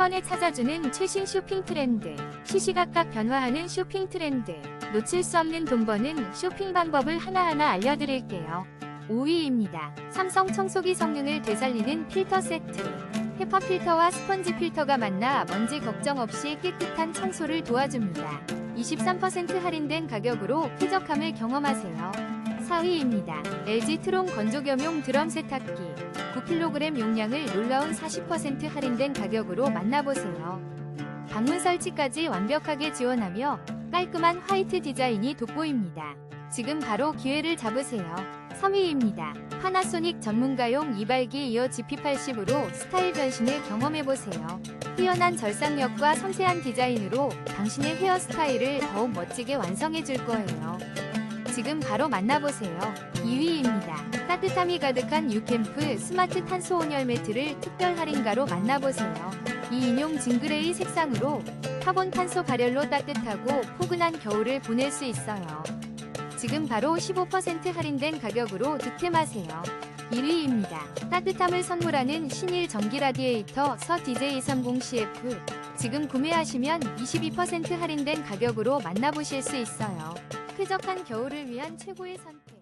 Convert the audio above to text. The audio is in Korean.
번에 찾아주는 최신 쇼핑 트렌드. 시시각각 변화하는 쇼핑 트렌드. 놓칠 수 없는 돈 버는 쇼핑 방법을 하나하나 알려드릴게요. 5위입니다. 삼성 청소기 성능을 되살리는 필터 세트. 헤파 필터와 스펀지 필터가 만나 먼지 걱정 없이 깨끗한 청소를 도와줍니다. 23% 할인된 가격으로 쾌적함을 경험하세요. 4위입니다. LG 트론 건조겸용 드럼 세탁기. 9kg 용량을 놀라운 40% 할인된 가격으로 만나보세요. 방문 설치까지 완벽하게 지원하며 깔끔한 화이트 디자인이 돋보입니다. 지금 바로 기회를 잡으세요. 3위입니다. 파나소닉 전문가용 이발기 이어 GP80으로 스타일 변신을 경험해보세요. 뛰어난 절삭력과 섬세한 디자인으로 당신의 헤어스타일을 더욱 멋지게 완성해줄 거예요. 지금 바로 만나보세요. 2위입니다. 따뜻함이 가득한 유캠프 스마트 탄소 온열 매트를 특별 할인가로 만나보세요. 이 인용 징그레이 색상으로 카본 탄소 발열로 따뜻하고 포근한 겨울을 보낼 수 있어요. 지금 바로 15% 할인된 가격으로 득템하세요. 1위입니다. 따뜻함을 선물하는 신일 전기 라디에이터 서 DJ230CF. 지금 구매하시면 22% 할인된 가격으로 만나보실 수 있어요. 쾌적한 겨울을 위한 최고의 선택.